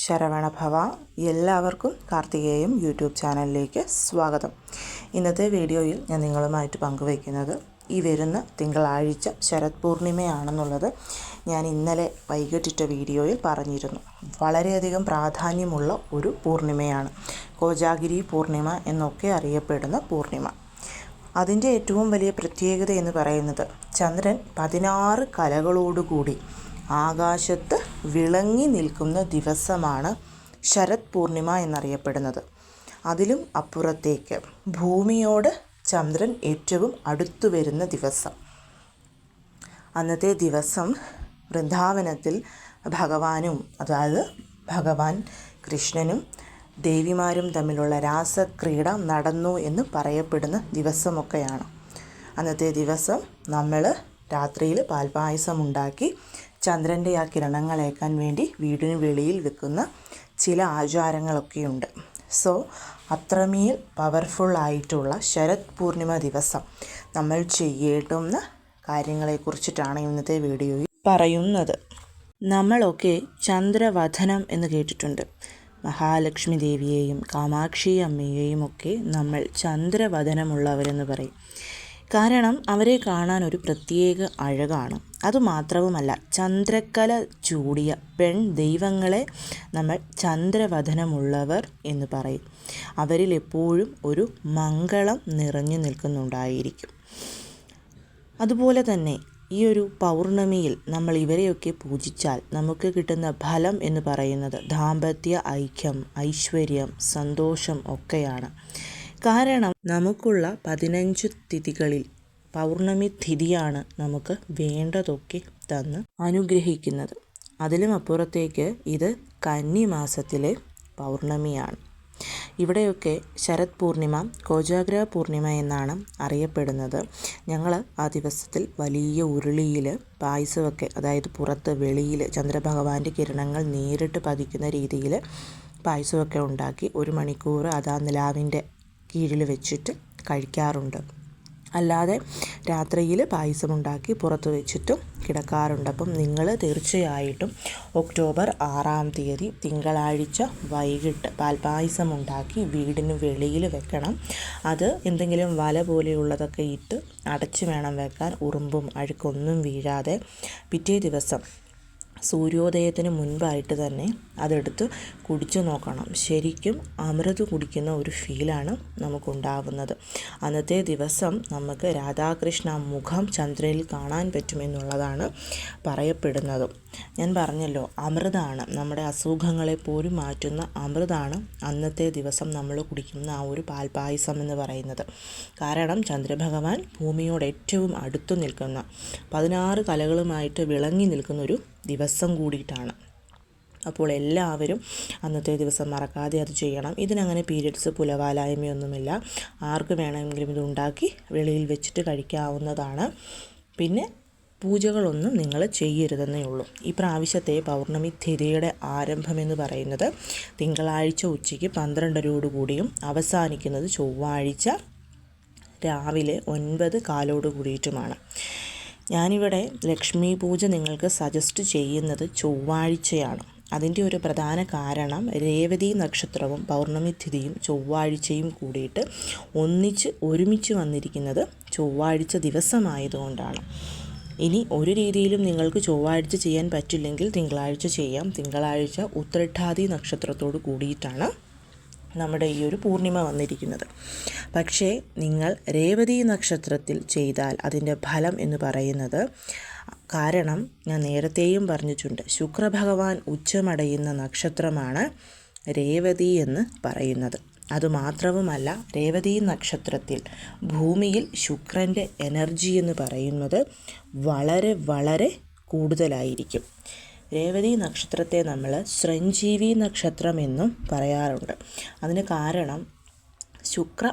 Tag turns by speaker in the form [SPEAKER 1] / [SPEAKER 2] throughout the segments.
[SPEAKER 1] ശരവണഭവ എല്ലാവർക്കും കാർത്തികേയം യൂട്യൂബ് ചാനലിലേക്ക് സ്വാഗതം. ഇന്നത്തെ വീഡിയോയിൽ ഞാൻ നിങ്ങളുമായിട്ട് പങ്കുവയ്ക്കുന്നത് ഈ വരുന്ന തിങ്കളാഴ്ച ശരത് പൂർണിമയാണെന്നുള്ളത് ഞാൻ ഇന്നലെ വൈകിട്ടിട്ട വീഡിയോയിൽ പറഞ്ഞിരുന്നു. വളരെയധികം പ്രാധാന്യമുള്ള ഒരു പൂർണിമയാണ്. കോജാഗിരി പൂർണിമ എന്നൊക്കെ അറിയപ്പെടുന്ന പൂർണിമ. അതിന്റെ ഏറ്റവും വലിയ പ്രത്യേകത എന്ന് പറയുന്നത് ചന്ദ്രൻ പതിനാറ് കലകളോടുകൂടി ആകാശത്ത് വിളങ്ങി നിൽക്കുന്ന ദിവസമാണ് ശരത് പൂർണിമ എന്നറിയപ്പെടുന്നത്. അതിലും അപ്പുറത്തേക്ക് ഭൂമിയോട് ചന്ദ്രൻ ഏറ്റവും അടുത്തു വരുന്ന ദിവസം. അന്നത്തെ ദിവസം വൃന്ദാവനത്തിൽ ഭഗവാനും അതായത് ഭഗവാൻ കൃഷ്ണനും ദേവിമാരും തമ്മിലുള്ള രാസക്രീഡ നടന്നു എന്ന് പറയപ്പെടുന്ന ദിവസമൊക്കെയാണ്. അന്നത്തെ ദിവസം നമ്മൾ രാത്രിയിൽ പാൽപായസം ഉണ്ടാക്കി ചന്ദ്രന്റെ ആ കിരണങ്ങളേക്കാൻ വേണ്ടി വീടിന് വെളിയിൽ വെക്കുന്ന ചില ആചാരങ്ങളൊക്കെയുണ്ട്. സോ അത്രമേൽ പവർഫുൾ ആയിട്ടുള്ള ശരത് പൂർണിമ ദിവസം നമ്മൾ ചെയ്യേണ്ടുന്ന കാര്യങ്ങളെക്കുറിച്ചിട്ടാണ് ഇന്നത്തെ വീഡിയോയിൽ പറയുന്നത്. നമ്മളൊക്കെ ചന്ദ്രവധനം എന്ന് കേട്ടിട്ടുണ്ട്. മഹാലക്ഷ്മി ദേവിയെയും കാമാക്ഷി അമ്മയെയും ഒക്കെ നമ്മൾ ചന്ദ്രവധനമുള്ളവരെന്ന് പറയും. കാരണം അവരെ കാണാൻ ഒരു പ്രത്യേക അഴകാണ്. അതുമാത്രവുമല്ല ചന്ദ്രക്കല ചൂടിയ പെൺ ദൈവങ്ങളെ നമ്മൾ ചന്ദ്രവധനമുള്ളവർ എന്ന് പറയും. അവരിൽ എപ്പോഴും ഒരു മംഗളം നിറഞ്ഞു നിൽക്കുന്നുണ്ടായിരിക്കും. അതുപോലെ തന്നെ ഈ ഒരു പൗർണമിയിൽ നമ്മൾ ഇവരെയൊക്കെ പൂജിച്ചാൽ നമുക്ക് കിട്ടുന്ന ഫലം എന്ന് പറയുന്നത് ദാമ്പത്യ ഐക്യം ഐശ്വര്യം സന്തോഷം ഒക്കെയാണ്. കാരണം നമുക്കുള്ള പതിനഞ്ച് തിഥികളിൽ പൗർണമി തിഥിയാണ് നമുക്ക് വേണ്ടതൊക്കെ തന്ന് അനുഗ്രഹിക്കുന്നത്. അതിലും അപ്പുറത്തേക്ക് ഇത് കന്നിമാസത്തിലെ പൗർണമിയാണ്. ഇവിടെയൊക്കെ ശരത് പൂർണിമ കോജാഗ്ര പൂർണിമ എന്നാണ് അറിയപ്പെടുന്നത്. ഞങ്ങൾ ആ ദിവസത്തിൽ വലിയ ഉരുളിയിൽ പായസമൊക്കെ അതായത് പുറത്ത് വെളിയിൽ ചന്ദ്രഭഗവാന്റെ കിരണങ്ങൾ നേരിട്ട് പതിക്കുന്ന രീതിയിൽ പായസമൊക്കെ ഉണ്ടാക്കി ഒരു മണിക്കൂർ അതാ നിലാവിന്റെ കീഴിൽ വെച്ചിട്ട് കഴിക്കാറുണ്ട്. അല്ലാതെ രാത്രിയിൽ പായസമുണ്ടാക്കി പുറത്ത് വെച്ചിട്ടും കിടക്കാറുണ്ട്. അപ്പം നിങ്ങൾ തീർച്ചയായിട്ടും ഒക്ടോബർ ആറാം തീയതി തിങ്കളാഴ്ച വൈകിട്ട് പാൽപായസമുണ്ടാക്കി വീടിന് വെളിയിൽ വെക്കണം. അത് എന്തെങ്കിലും വല പോലെയുള്ളതൊക്കെ ഇട്ട് അടച്ച് വേണം വെക്കാൻ. ഉറുമ്പും അഴുക്കൊന്നും വീഴാതെ പിറ്റേ ദിവസം സൂര്യോദയത്തിന് മുൻപായിട്ട് തന്നെ അതെടുത്ത് കുടിച്ചു നോക്കണം. ശരിക്കും അമൃത് കുടിക്കുന്ന ഒരു ഫീലാണ് നമുക്കുണ്ടാവുന്നത്. അന്നത്തെ ദിവസം നമുക്ക് രാധാകൃഷ്ണ മുഖം ചന്ദ്രനിൽ കാണാൻ പറ്റുമെന്നുള്ളതാണ് പറയപ്പെടുന്നതും. ഞാൻ പറഞ്ഞല്ലോ അമൃതാണ് നമ്മുടെ അസുഖങ്ങളെ പോലും മാറ്റുന്ന അമൃതാണ് അന്നത്തെ ദിവസം നമ്മൾ കുടിക്കുന്ന ആ ഒരു പാൽപ്പായസം എന്ന് പറയുന്നത്. കാരണം ചന്ദ്രഭഗവാൻ ഭൂമിയോട് ഏറ്റവും അടുത്തു നിൽക്കുന്ന പതിനാറ് കലകളുമായിട്ട് വിളങ്ങി നിൽക്കുന്ന ഒരു ദിവസം കൂടിയിട്ടാണ്. അപ്പോൾ എല്ലാവരും അന്നത്തെ ദിവസം മറക്കാതെ അത് ചെയ്യണം. ഇതിനങ്ങനെ പീരിയഡ്സ് പുലവാലായ്മയൊന്നുമില്ല. ആർക്ക് വേണമെങ്കിലും ഇത് ഉണ്ടാക്കി വെളിയിൽ വെച്ചിട്ട് കഴിക്കാവുന്നതാണ്. പിന്നെ പൂജകളൊന്നും നിങ്ങൾ ചെയ്യരുതെന്നേ ഉള്ളൂ. ഈ പ്രാവശ്യത്തെ പൗർണമി തിഥിയുടെ ആരംഭമെന്ന് പറയുന്നത് തിങ്കളാഴ്ച ഉച്ചയ്ക്ക് പന്ത്രണ്ടരയോടുകൂടിയും അവസാനിക്കുന്നത് ചൊവ്വാഴ്ച രാവിലെ ഒൻപത് കാലോട് കൂടിയിട്ടുമാണ്. ഞാനിവിടെ ലക്ഷ്മി പൂജ നിങ്ങൾക്ക് സജസ്റ്റ് ചെയ്യുന്നത് ചൊവ്വാഴ്ചയാണ്. അതിന്റെ ഒരു പ്രധാന കാരണം രേവതി നക്ഷത്രവും പൗർണമി തിഥിയും ചൊവ്വാഴ്ചയും കൂടിയിട്ട് ഒന്നിച്ച് ഒരുമിച്ച് വന്നിരിക്കുന്നത് ചൊവ്വാഴ്ച ദിവസമായതുകൊണ്ടാണ്. ഇനി ഒരു രീതിയിലും നിങ്ങൾക്ക് ചൊവ്വാഴ്ച ചെയ്യാൻ പറ്റില്ലെങ്കിൽ തിങ്കളാഴ്ച ചെയ്യാം. തിങ്കളാഴ്ച ഉത്രട്ടാതി നക്ഷത്രത്തോട് കൂടിയിട്ടാണ് നമ്മുടെ ഈ ഒരു പൂർണിമ വന്നിരിക്കുന്നത്. പക്ഷേ നിങ്ങൾ രേവതി നക്ഷത്രത്തിൽ ചെയ്താൽ അതിന്റെ ഫലം എന്ന് പറയുന്നത് കാരണം ഞാൻ നേരത്തെയും പറഞ്ഞിട്ടുണ്ട് ശുക്രഭഗവാൻ ഉച്ചമടയുന്ന നക്ഷത്രമാണ് രേവതി എന്ന് പറയുന്നത്. അതുമാത്രവുമല്ല രേവതി നക്ഷത്രത്തിൽ ഭൂമിയിൽ ശുക്രന്റെ എനർജി എന്ന് പറയുന്നത് വളരെ വളരെ കൂടുതലായിരിക്കും. രേവതി നക്ഷത്രത്തെ നമ്മൾ സഞ്ജീവി നക്ഷത്രം എന്നും പറയാറുണ്ട്. അതിന് കാരണം ശുക്ര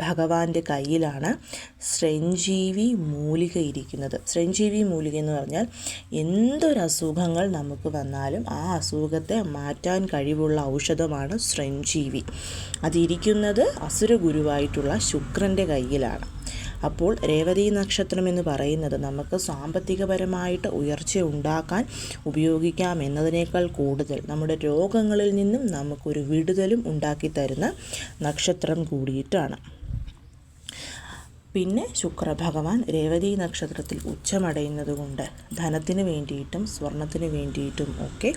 [SPEAKER 1] ഭഗവാന്റെ കയ്യിലാണ് ശ്രഞ്ജീവി മൂലിക ഇരിക്കുന്നത്. ശ്രഞ്ജീവി മൂലിക എന്ന് പറഞ്ഞാൽ എന്തൊരസുഖങ്ങൾ നമുക്ക് വന്നാലും ആ അസുഖത്തെ മാറ്റാൻ കഴിവുള്ള ഔഷധമാണ് ശ്രഞ്ജീവി. അതിരിക്കുന്നത് അസുര ഗുരുവായിട്ടുള്ള ശുക്രന്റെ കയ്യിലാണ്. അപ്പോൾ രേവതി നക്ഷത്രം എന്ന് പറയുന്നത് നമുക്ക് സാമ്പത്തികപരമായിട്ട് ഉയർച്ച ഉണ്ടാക്കാൻ ഉപയോഗിക്കാം എന്നതിനേക്കാൾ കൂടുതൽ നമ്മുടെ രോഗങ്ങളിൽ നിന്നും നമുക്കൊരു വിടുതലും ഉണ്ടാക്കി തരുന്ന നക്ഷത്രം കൂടിയിട്ടാണ്. പിന്നെ ശുക്രഭഗവാൻ രേവതി നക്ഷത്രത്തിൽ ഉച്ചമടയുന്നത് കൊണ്ട് ധനത്തിന് വേണ്ടിയിട്ടും സ്വർണത്തിന് വേണ്ടിയിട്ടും ഒക്കെ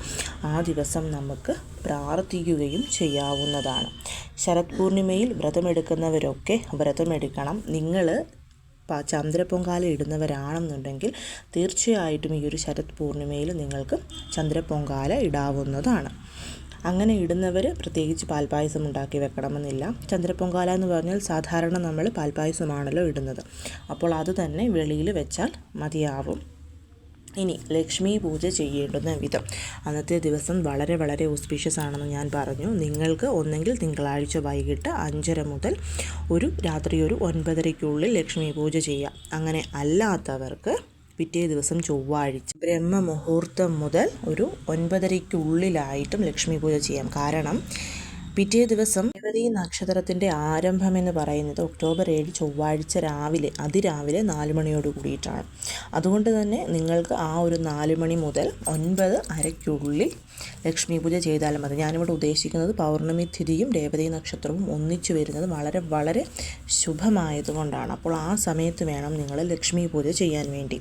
[SPEAKER 1] ആ ദിവസം നമുക്ക് പ്രാർത്ഥിക്കുകയും ചെയ്യാവുന്നതാണ്. ശരത് പൂർണിമയിൽ വ്രതമെടുക്കുന്നവരൊക്കെ വ്രതമെടുക്കണം. നിങ്ങൾ ചന്ദ്രപ്പൊങ്കാല ഇടുന്നവരാണെന്നുണ്ടെങ്കിൽ തീർച്ചയായിട്ടും ഈ ഒരു ശരത് പൂർണിമയിൽ നിങ്ങൾക്ക് ചന്ദ്രപ്പൊങ്കാല ഇടാവുന്നതാണ്. അങ്ങനെ ഇടുന്നവർ പ്രത്യേകിച്ച് പാൽപ്പായസം ഉണ്ടാക്കി വെക്കണമെന്നില്ല. ചന്ദ്രപ്പൊങ്കാല എന്ന് പറഞ്ഞാൽ സാധാരണ നമ്മൾ പാൽപ്പായസമാണല്ലോ ഇടുന്നത്. അപ്പോൾ അത് തന്നെ വെളിയിൽ വെച്ചാൽ മതിയാവും. ഇനി ലക്ഷ്മി പൂജ ചെയ്യേണ്ടുന്ന വിധം. അന്നത്തെ ദിവസം വളരെ വളരെ ഓസ്പീഷ്യസ് ആണെന്ന് ഞാൻ പറഞ്ഞു. നിങ്ങൾക്ക് ഒന്നെങ്കിൽ തിങ്കളാഴ്ച വൈകിട്ട് അഞ്ചര മുതൽ ഒരു രാത്രി ഒരു ഒൻപതരയ്ക്കുള്ളിൽ ലക്ഷ്മി പൂജ ചെയ്യാം. അങ്ങനെ അല്ലാത്തവർക്ക് പിറ്റേ ദിവസം ചൊവ്വാഴ്ച. ബ്രഹ്മമുഹൂർത്തം മുതൽ ഒരു ഒൻപതരയ്ക്കുള്ളിലായിട്ടും ലക്ഷ്മി പൂജ ചെയ്യാം. കാരണം പിറ്റേ ദിവസം രേവതി നക്ഷത്രത്തിന്റെ ആരംഭം എന്ന് പറയുന്നത് ഒക്ടോബർ ഏഴ് ചൊവ്വാഴ്ച രാവിലെ അതിരാവിലെ നാല് മണിയോട് കൂടിയിട്ടാണ്. അതുകൊണ്ട് തന്നെ നിങ്ങൾക്ക് ആ ഒരു നാല് മണി മുതൽ ഒൻപത് അരയ്ക്കുള്ളിൽ ലക്ഷ്മി പൂജ ചെയ്താലും മതി. ഞാനിവിടെ ഉദ്ദേശിക്കുന്നത് പൗർണമി തിഥിയും രേവതി നക്ഷത്രവും ഒന്നിച്ചു വരുന്നത് വളരെ വളരെ ശുഭമായതുകൊണ്ടാണ്. അപ്പോൾ ആ സമയത്ത് വേണം നിങ്ങൾ ലക്ഷ്മി പൂജ ചെയ്യാൻ വേണ്ടി.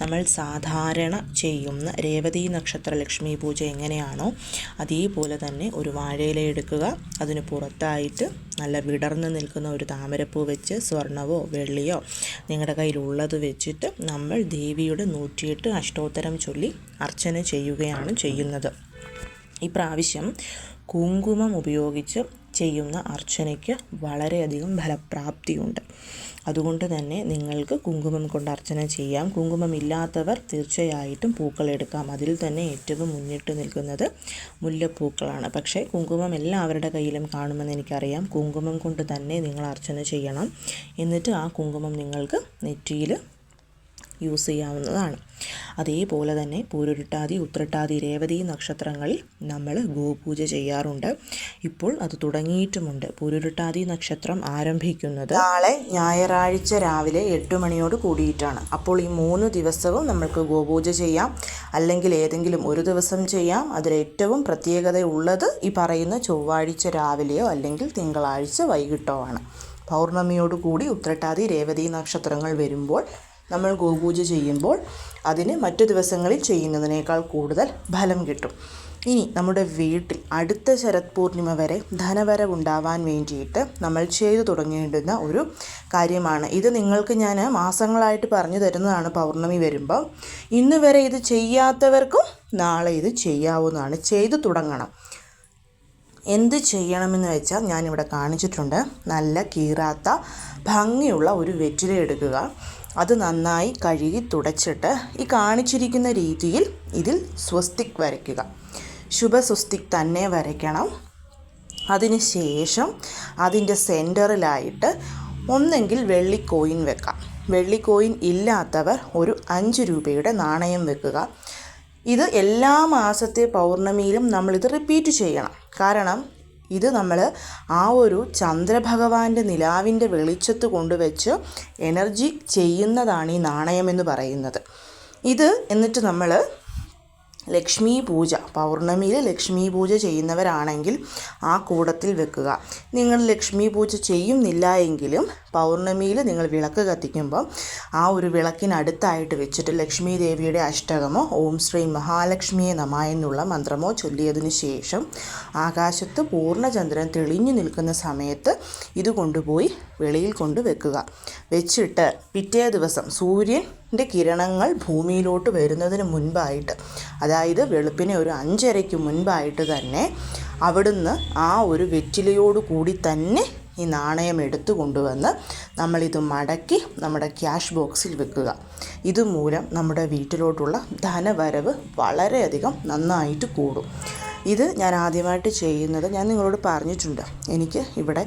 [SPEAKER 1] നമ്മൾ സാധാരണ ചെയ്യുന്ന രേവതി നക്ഷത്ര ലക്ഷ്മി പൂജ എങ്ങനെയാണോ അതേപോലെ തന്നെ ഒരു വാഴയില എടുക്കുക. അതിന് പുറത്തായിട്ട് നല്ല വിടർന്ന് നിൽക്കുന്ന ഒരു താമരപ്പൂ വെച്ച് സ്വർണവോ വെള്ളിയോ നിങ്ങളുടെ കയ്യിലുള്ളത് വെച്ചിട്ട് നമ്മൾ ദേവിയുടെ നൂറ്റിയെട്ട് അഷ്ടോത്തരം ചൊല്ലി അർച്ചന ചെയ്യുകയാണ് ചെയ്യുന്നത്. ഈ പ്രാവശ്യം കുങ്കുമം ഉപയോഗിച്ച് ചെയ്യുന്ന അർച്ചനയ്ക്ക് വളരെയധികം ഫലപ്രാപ്തിയുണ്ട്. അതുകൊണ്ട് തന്നെ നിങ്ങൾക്ക് കുങ്കുമം കൊണ്ട് അർച്ചന ചെയ്യാം. കുങ്കുമം ഇല്ലാത്തവർ തീർച്ചയായിട്ടും പൂക്കൾ എടുക്കാം. അതിൽ തന്നെ ഏറ്റവും മുന്നിട്ട് നിൽക്കുന്നത് മുല്ലപ്പൂക്കളാണ്. പക്ഷേ കുങ്കുമം എല്ലാവരുടെ കയ്യിലും കാണുമെന്ന് എനിക്കറിയാം. കുങ്കുമം കൊണ്ട് തന്നെ നിങ്ങൾ അർച്ചന ചെയ്യണം. എന്നിട്ട് ആ കുങ്കുമം നിങ്ങൾക്ക് നെറ്റിയിൽ യൂസ് ചെയ്യാവുന്നതാണ്. അതേപോലെ തന്നെ പൂരുരുട്ടാതി ഉത്രട്ടാതി രേവതി നക്ഷത്രങ്ങളിൽ നമ്മൾ ഗോപൂജ ചെയ്യാറുണ്ട്. ഇപ്പോൾ അത് തുടങ്ങിയിട്ടുമുണ്ട്. പൂരുരുട്ടാതി നക്ഷത്രം ആരംഭിക്കുന്നത് നാളെ ഞായറാഴ്ച രാവിലെ എട്ട് മണിയോട് കൂടിയിട്ടാണ്. അപ്പോൾ ഈ മൂന്ന് ദിവസവും നമ്മൾക്ക് ഗോപൂജ ചെയ്യാം. അല്ലെങ്കിൽ ഏതെങ്കിലും ഒരു ദിവസം ചെയ്യാം. അതിൽ ഏറ്റവും പ്രത്യേകത ഉള്ളത് ഈ പറയുന്ന ചൊവ്വാഴ്ച രാവിലെയോ അല്ലെങ്കിൽ തിങ്കളാഴ്ച വൈകിട്ടോ ആണ്. പൗർണമിയോടുകൂടി ഉത്രട്ടാതി രേവതി നക്ഷത്രങ്ങൾ വരുമ്പോൾ നമ്മൾ ഗോപൂജ ചെയ്യുമ്പോൾ അതിന് മറ്റു ദിവസങ്ങളിൽ ചെയ്യുന്നതിനേക്കാൾ കൂടുതൽ ഫലം കിട്ടും. ഇനി നമ്മുടെ വീട്ടിൽ അടുത്ത ശരത് പൂർണിമ വരെ ധനവരവുണ്ടാവാൻ വേണ്ടിയിട്ട് നമ്മൾ ചെയ്തു തുടങ്ങേണ്ടുന്ന ഒരു കാര്യമാണ്. ഇത് നിങ്ങൾക്ക് ഞാൻ മാസങ്ങളായിട്ട് പറഞ്ഞു തരുന്നതാണ് പൗർണമി വരുമ്പോൾ ഇന്ന് വരെ ഇത് ചെയ്യാത്തവർക്കും നാളെ ഇത് ചെയ്യാവുന്നതാണ്. ചെയ്തു തുടങ്ങണം. എന്ത് ചെയ്യണമെന്ന് വെച്ചാൽ ഞാനിവിടെ കാണിച്ചിട്ടുണ്ട്. നല്ല കീറാത്ത ഭംഗിയുള്ള ഒരു വെറ്റില എടുക്കുക. അത് നന്നായി കഴുകി തുടച്ചിട്ട് ഈ കാണിച്ചിരിക്കുന്ന രീതിയിൽ ഇതിൽ സ്വസ്തിക് വരയ്ക്കുക. ശുഭസ്വസ്തിക് തന്നെ വരയ്ക്കണം. അതിനുശേഷം അതിന്റെ സെന്ററിലായിട്ട് ഒന്നെങ്കിൽ വെള്ളി കോയിൻ വെക്കാം. വെള്ളി കോയിൻ ഇല്ലാത്തവർ ഒരു അഞ്ച് രൂപയുടെ നാണയം വെക്കുക. ഇത് എല്ലാ മാസത്തെ പൗർണമിയിലും നമ്മളിത് റിപ്പീറ്റ് ചെയ്യണം. കാരണം ഇത് നമ്മൾ ആ ഒരു ചന്ദ്രഭഗവാന്റെ നിലാവിന്റെ വെളിച്ചത്ത് കൊണ്ടുവച്ച് എനർജി ചെയ്യുന്നതാണ് ഈ നാണയം എന്ന് പറയുന്നത്. ഇത് എന്നിട്ട് നമ്മൾ ലക്ഷ്മി പൂജ. പൗർണമിയിൽ ലക്ഷ്മി പൂജ ചെയ്യുന്നവരാണെങ്കിൽ ആ കൂടത്തിൽ വെക്കുക. നിങ്ങൾ ലക്ഷ്മി പൂജ ചെയ്യുന്നില്ല എങ്കിലും പൗർണമിയിൽ നിങ്ങൾ വിളക്ക് കത്തിക്കുമ്പോൾ ആ ഒരു വിളക്കിനടുത്തായിട്ട് വെച്ചിട്ട് ലക്ഷ്മി ദേവിയുടെ അഷ്ടകമോ ഓം ശ്രീ മഹാലക്ഷ്മിയെ നമ എന്നുള്ള മന്ത്രമോ ചൊല്ലിയതിന് ശേഷം ആകാശത്ത് പൂർണചന്ദ്രൻ തെളിഞ്ഞു നിൽക്കുന്ന സമയത്ത് ഇത് കൊണ്ടുപോയി വെളിയിൽ കൊണ്ട് വെക്കുക. വെച്ചിട്ട് പിറ്റേ ദിവസം സൂര്യന്റെ കിരണങ്ങൾ ഭൂമിയിലോട്ട് വരുന്നതിന് മുൻപായിട്ട് അതായത് വെളുപ്പിനെ ഒരു അഞ്ചരയ്ക്ക് മുൻപായിട്ട് തന്നെ അവിടുന്ന് ആ ഒരു വെറ്റിലയോട് കൂടി തന്നെ ഈ നാണയം എടുത്തു കൊണ്ടുവന്ന് നമ്മളിത് മടക്കി നമ്മുടെ ക്യാഷ് ബോക്സിൽ വെക്കുക. ഇതുമൂലം നമ്മുടെ വീട്ടിലോട്ടുള്ള ധനവരവ് വളരെയധികം നന്നായിട്ട് കൂടും. ഇത് ഞാൻ ആദ്യമായിട്ട് ചെയ്യുന്നത് ഞാൻ നിങ്ങളോട് പറഞ്ഞിട്ടുണ്ട്. എനിക്ക് ഇവിടെ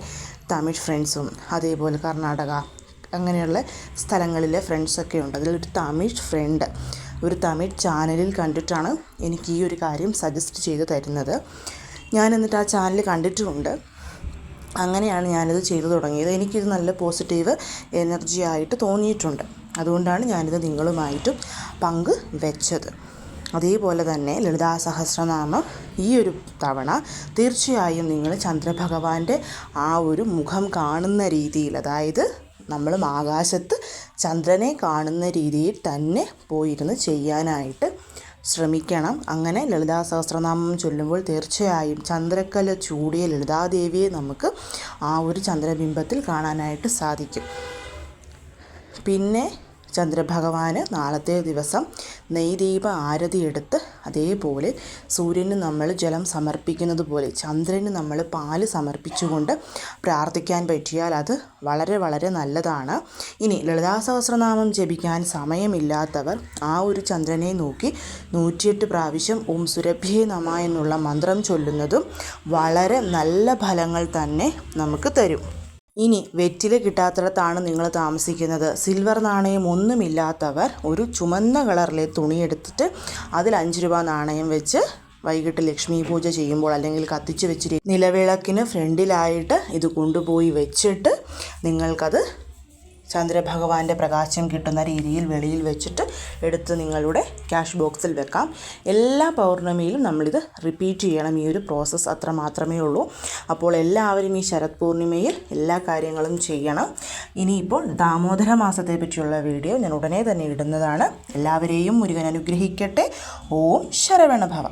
[SPEAKER 1] തമിഴ് ഫ്രണ്ട്സും അതേപോലെ കർണാടക അങ്ങനെയുള്ള സ്ഥലങ്ങളിലെ ഫ്രണ്ട്സൊക്കെ ഉണ്ട്. അതിലൊരു തമിഴ് ഫ്രണ്ട് ഒരു തമിഴ് ചാനലിൽ കണ്ടിട്ടാണ് എനിക്ക് ഈ ഒരു കാര്യം സജസ്റ്റ് ചെയ്ത് തരുന്നത്. ഞാൻ എന്നിട്ട് ആ ചാനൽ കണ്ടിട്ടുമുണ്ട് അങ്ങനെയാണ് ഞാനിത് ചെയ്തു തുടങ്ങിയത്. എനിക്കിത് നല്ല പോസിറ്റീവ് എനർജി ആയിട്ട് തോന്നിയിട്ടുണ്ട്. അതുകൊണ്ടാണ് ഞാനിത് നിങ്ങളുമായിട്ടും പങ്ക് വെച്ചത്. അതേപോലെ തന്നെ ലളിതാ സഹസ്രനാമം ഈ ഒരു തവണ തീർച്ചയായും നിങ്ങൾ ചന്ദ്രഭഗവാന്റെ ആ ഒരു മുഖം കാണുന്ന രീതിയിൽ അതായത് നമ്മളും ആകാശത്ത് ചന്ദ്രനെ കാണുന്ന രീതിയിൽ തന്നെ പോയിരുന്ന് ചെയ്യാനായിട്ട് ശ്രമിക്കണം. അങ്ങനെ ലളിതാ സഹസ്രനാമം ചൊല്ലുമ്പോൾ തീർച്ചയായും ചന്ദ്രക്കല ചൂടിയ ലളിതാദേവിയെ നമുക്ക് ആ ഒരു ചന്ദ്രബിംബത്തിൽ കാണാനായിട്ട് സാധിക്കും. പിന്നെ ചന്ദ്രഭഗവാന് നാളത്തെ ദിവസം നെയ്ദീപ ആരതി എടുത്ത് അതേപോലെ സൂര്യന് നമ്മൾ ജലം സമർപ്പിക്കുന്നത് പോലെ ചന്ദ്രന് നമ്മൾ പാൽ സമർപ്പിച്ചുകൊണ്ട് പ്രാർത്ഥിക്കാൻ പറ്റിയാൽ അത് വളരെ വളരെ നല്ലതാണ്. ഇനി ലളിതാ സഹസ്രനാമം ജപിക്കാൻ സമയമില്ലാത്തവർ ആ ഒരു ചന്ദ്രനെ നോക്കി നൂറ്റിയെട്ട് പ്രാവശ്യം ഓം സുരഭ്യേ നമ എന്നുള്ള മന്ത്രം ചൊല്ലുന്നതും വളരെ നല്ല ഫലങ്ങൾ തന്നെ നമുക്ക് തരും. ഇനി വെറ്റില കിട്ടാത്തിടത്താണ് നിങ്ങൾ താമസിക്കുന്നത്. സിൽവർ നാണയം ഒന്നുമില്ലാത്തവർ ഒരു ചുമന്ന കളറിലെ തുണിയെടുത്തിട്ട് അതിൽ അഞ്ച് രൂപ നാണയം വെച്ച് വൈകിട്ട് ലക്ഷ്മി പൂജ ചെയ്യുമ്പോൾ അല്ലെങ്കിൽ കത്തിച്ച് വെച്ചിരി നിലവിളക്കിന് ഫ്രണ്ടിലായിട്ട് ഇത് കൊണ്ടുപോയി വെച്ചിട്ട് നിങ്ങൾക്കത് ചന്ദ്രഭഗവാന്റെ പ്രകാശം കിട്ടുന്ന രീതിയിൽ വെളിയിൽ വെച്ചിട്ട് എടുത്ത് നിങ്ങളുടെ ക്യാഷ് ബോക്സിൽ വെക്കാം. എല്ലാ പൗർണമിയിലും നമ്മളിത് റിപ്പീറ്റ് ചെയ്യണം. ഈ ഒരു പ്രോസസ്സ് അത്ര മാത്രമേ ഉള്ളൂ. അപ്പോൾ എല്ലാവരും ഈ ശരത് പൂർണിമയിൽ എല്ലാ കാര്യങ്ങളും ചെയ്യണം. ഇനിയിപ്പോൾ ദാമോദര മാസത്തെ പറ്റിയുള്ള വീഡിയോ ഞാൻ ഉടനെ തന്നെ ഇടുന്നതാണ്. എല്ലാവരെയും മുരുകൻ അനുഗ്രഹിക്കട്ടെ. ഓം ശരവണഭവ.